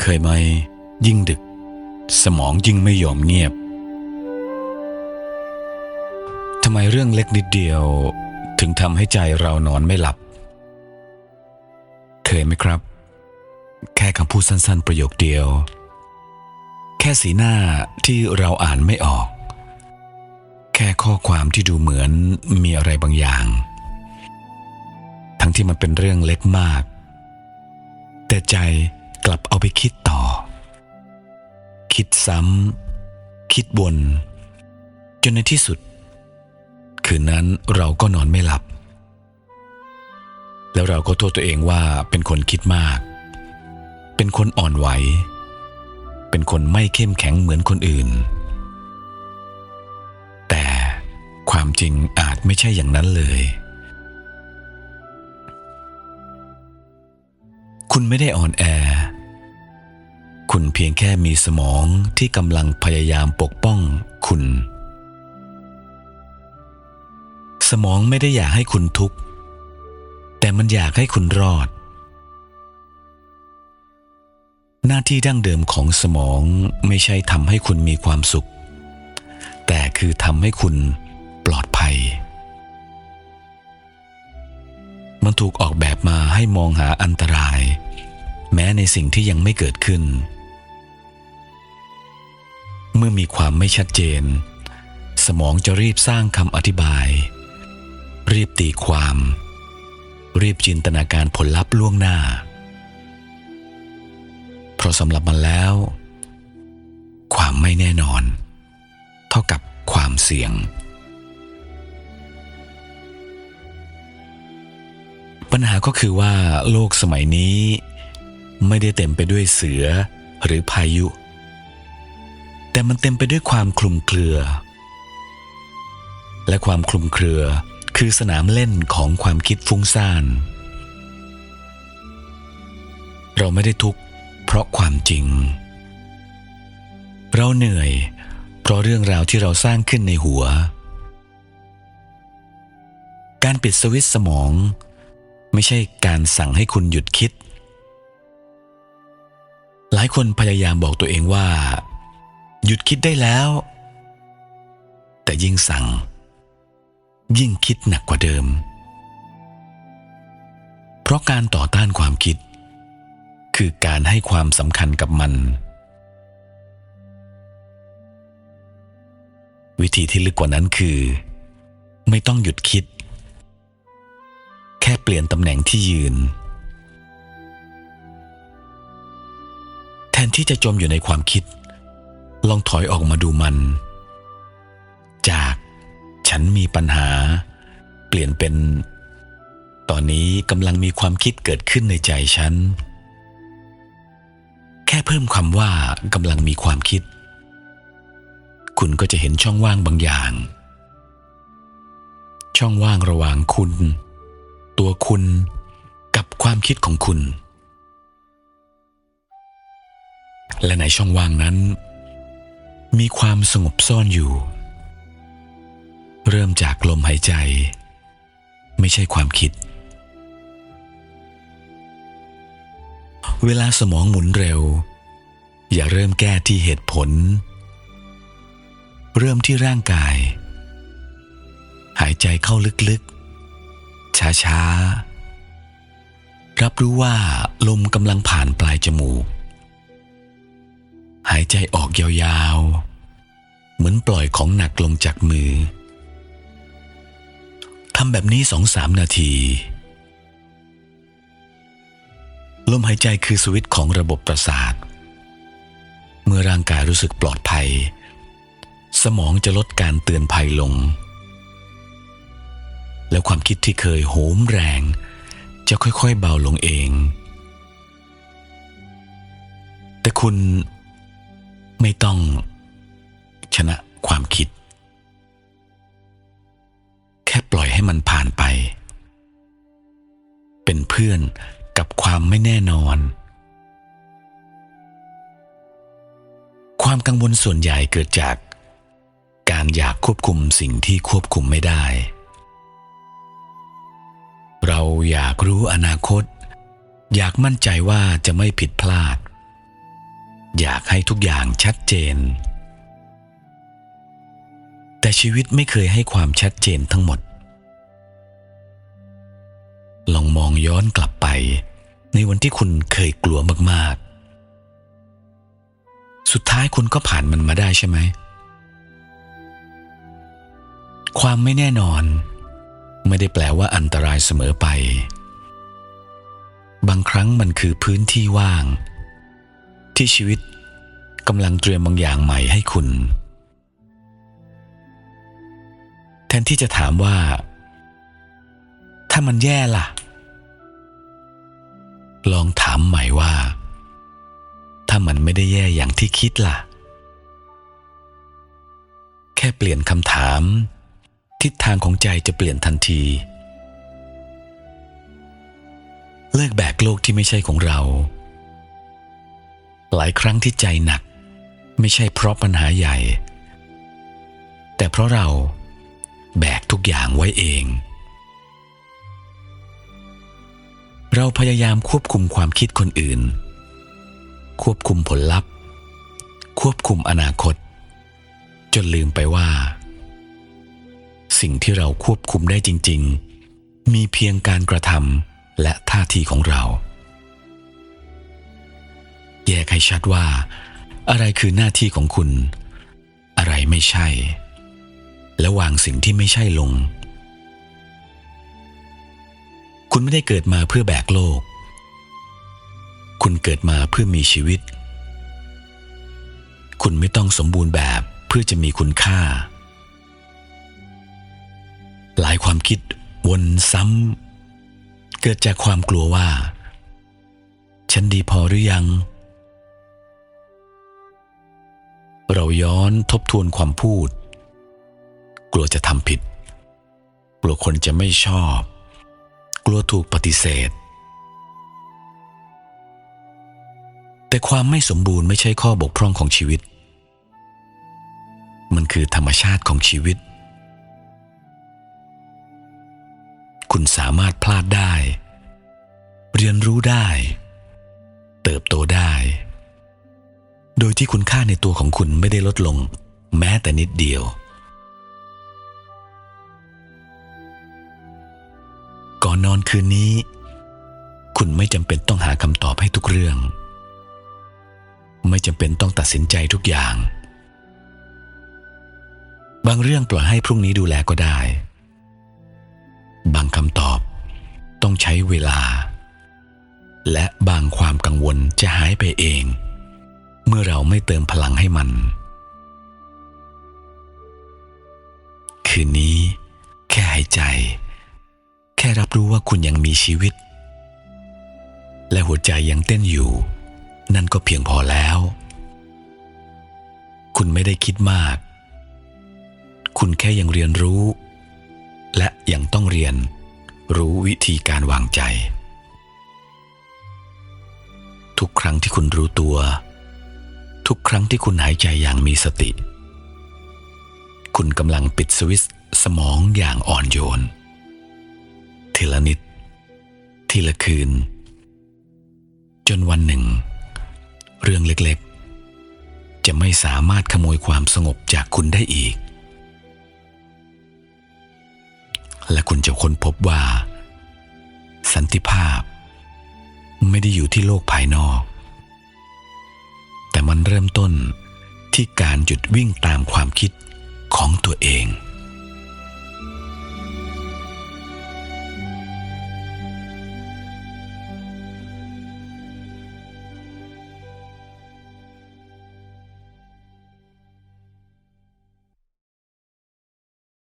เคยไหม ยิ่งดึก สมองยิ่งไม่ยอมเงียบทำไมเรื่องเล็กนิดเดียว ถึงทำให้ใจเรานอนไม่หลับ เคยไหมครับ แค่คำพูดสั้น ๆ ประโยคเดียว แค่สีหน้าที่เราอ่านไม่ออก แค่ข้อความที่ดูเหมือนมีอะไรบางอย่าง ทั้งที่มันเป็นเรื่องเล็กมาก แต่ใจ ลับเอาไปคิดต่อ คิดซ้ำ คิดวน จนในที่สุด คืนนั้นเราก็นอนไม่หลับ แล้วเราก็โทษตัวเองว่าเป็นคนคิดมาก เป็นคนอ่อนไหว เป็นคนไม่เข้มแข็งเหมือนคนอื่น แต่ความจริงอาจไม่ใช่อย่างนั้นเลยคุณไม่ได้อ่อนแอ คุณเพียงแค่มีสมองที่กำลังพยายามปกป้องคุณ สมองไม่ได้อยากให้คุณทุกข์ แต่มันอยากให้คุณรอด หน้าที่ดั้งเดิมของสมองไม่ใช่ทำให้คุณมีความสุข แต่คือทำให้คุณปลอดภัย มันถูกออกแบบมาให้มองหาอันตรายแม้ในสิ่งที่ยังไม่เกิดขึ้น เมื่อมีความไม่ชัดเจน สมองจะรีบสร้างคำอธิบาย รีบตีความ รีบจินตนาการผลลัพธ์ล่วงหน้า เพราะสำหรับมันแล้ว ความไม่แน่นอน เท่ากับความเสี่ยง ปัญหาก็คือว่าโลกสมัยนี้ ไม่ได้เต็มไปด้วยเสือหรือพายุ แต่มันเต็มไปด้วยความคลุมเครือ และความคลุมเครือคือสนามเล่นของความคิดฟุ้งซ่าน เราไม่ได้ทุกข์เพราะความจริง เราเหนื่อย เพราะเรื่องราวที่เราสร้างขึ้นในหัว การปิดสวิตสมอง ไม่ใช่การสั่งให้คุณหยุดคิด หลายคนพยายามบอกตัวเองว่า หยุดคิดได้แล้ว แต่ยิ่งสั่ง ยิ่งคิดหนักกว่าเดิม เพราะการต่อต้านความคิด คือการให้ความสำคัญกับมัน วิธีที่ลึกกว่านั้นคือ ไม่ต้องหยุดคิด แค่เปลี่ยนตำแหน่งที่ยืนแทนที่จะจมอยู่ในความคิด ลองถอยออกมาดูมัน จากฉันมีปัญหา เปลี่ยนเป็น ตอนนี้กำลังมีความคิดเกิดขึ้นในใจฉัน แค่เพิ่มคำว่ากำลังมีความคิด คุณก็จะเห็นช่องว่างบางอย่าง ช่องว่างระหว่างคุณ ตัวคุณกับความคิดของคุณ และในช่องว่างนั้น มีความสงบซ่อนอยู่ เริ่มจากลมหายใจ ไม่ใช่ความคิด เวลาสมองหมุนเร็ว อย่าเริ่มแก้ที่เหตุผล เริ่มที่ร่างกาย หายใจเข้าลึกๆ ช้าๆ รับรู้ว่าลมกำลังผ่านปลายจมูก หายใจออกยาวๆ เหมือนปล่อยของหนักลงจากมือทำแบบนี้สองสามนาที ลมหายใจคือสวิตช์ของระบบประสาท เมื่อร่างกายรู้สึกปลอดภัย สมองจะลดการเตือนภัยลง แล้วความคิดที่เคยโหมแรง จะค่อยๆเบาลงเอง แต่คุณ ไม่ต้องชนะความคิด แค่ปล่อยให้มันผ่านไป เป็นเพื่อนกับความไม่แน่นอน ความกังวลส่วนใหญ่เกิดจาก การอยากควบคุมสิ่งที่ควบคุมไม่ได้ เราอยากรู้อนาคต อยากมั่นใจว่าจะไม่ผิดพลาด อยากให้ทุกอย่างชัดเจน แต่ชีวิตไม่เคยให้ความชัดเจนทั้งหมด ลองมองย้อนกลับไป ในวันที่คุณเคยกลัวมากๆ สุดท้ายคุณก็ผ่านมันมาได้ใช่ไหม ความไม่แน่นอน ไม่ได้แปลว่าอันตรายเสมอไป บางครั้งมันคือพื้นที่ว่าง ที่ชีวิตกำลังเตรียมบางอย่างใหม่ให้คุณ แทนที่จะถามว่า ถ้ามันแย่ล่ะ ลองถามใหม่ว่า ถ้ามันไม่ได้แย่อย่างที่คิดล่ะ แค่เปลี่ยนคำถาม ทิศทางของใจจะเปลี่ยนทันที เลิกแบกโลกที่ไม่ใช่ของเรา หลายครั้งที่ใจหนัก ไม่ใช่เพราะปัญหาใหญ่ แต่เพราะเราแบกทุกอย่างไว้เอง เราพยายามควบคุมความคิดคนอื่น ควบคุมผลลัพธ์ ควบคุมอนาคต จนลืมไปว่า สิ่งที่เราควบคุมได้จริง ๆ มีเพียงการกระทำและท่าทีของเรา แยกให้ชัดว่า อะไรคือหน้าที่ของคุณ อะไรไม่ใช่ และวางสิ่งที่ไม่ใช่ลง คุณไม่ได้เกิดมาเพื่อแบกโลก คุณเกิดมาเพื่อมีชีวิต คุณไม่ต้องสมบูรณ์แบบเพื่อจะมีคุณค่า หลายความคิดวนซ้ำเกิดจากความกลัวว่า ฉันดีพอหรือยัง เราย้อนทบทวนความพูด กลัวจะทำผิด กลัวคนจะไม่ชอบ กลัวถูกปฏิเสธ แต่ความไม่สมบูรณ์ไม่ใช่ข้อบกพร่องของชีวิต มันคือธรรมชาติของชีวิต คุณสามารถพลาดได้ เรียนรู้ได้ เติบโตได้ โดยที่คุณค่าในตัวของคุณไม่ได้ลดลง แม้แต่นิดเดียว ก่อนนอนคืนนี้ คุณไม่จำเป็นต้องหาคำตอบให้ทุกเรื่อง ไม่จำเป็นต้องตัดสินใจทุกอย่าง บางเรื่องปล่อยให้พรุ่งนี้ดูแลก็ได้ บางคำตอบต้องใช้เวลา และบางความกังวลจะหายไปเอง เมื่อเราไม่เติมพลังให้มัน คืนนี้ แค่หายใจ แค่รับรู้ว่าคุณยังมีชีวิต และหัวใจยังเต้นอยู่ นั่นก็เพียงพอแล้ว คุณไม่ได้คิดมาก คุณแค่ยังเรียนรู้ และยังต้องเรียนรู้วิธีการวางใจ ทุกครั้งที่คุณรู้ตัว ทุกครั้งที่คุณหายใจอย่างมีสติ คุณกำลังปิดสวิตสมองอย่างอ่อนโยน ทีละนิด ทีละคืน จนวันหนึ่ง เรื่องเล็กๆ จะไม่สามารถขโมยความสงบจากคุณได้อีก และคุณจะค้นพบว่า สันติภาพ ไม่ได้อยู่ที่โลกภายนอก แต่มันเริ่มต้นที่การหยุดวิ่งตามความคิดของตัวเอง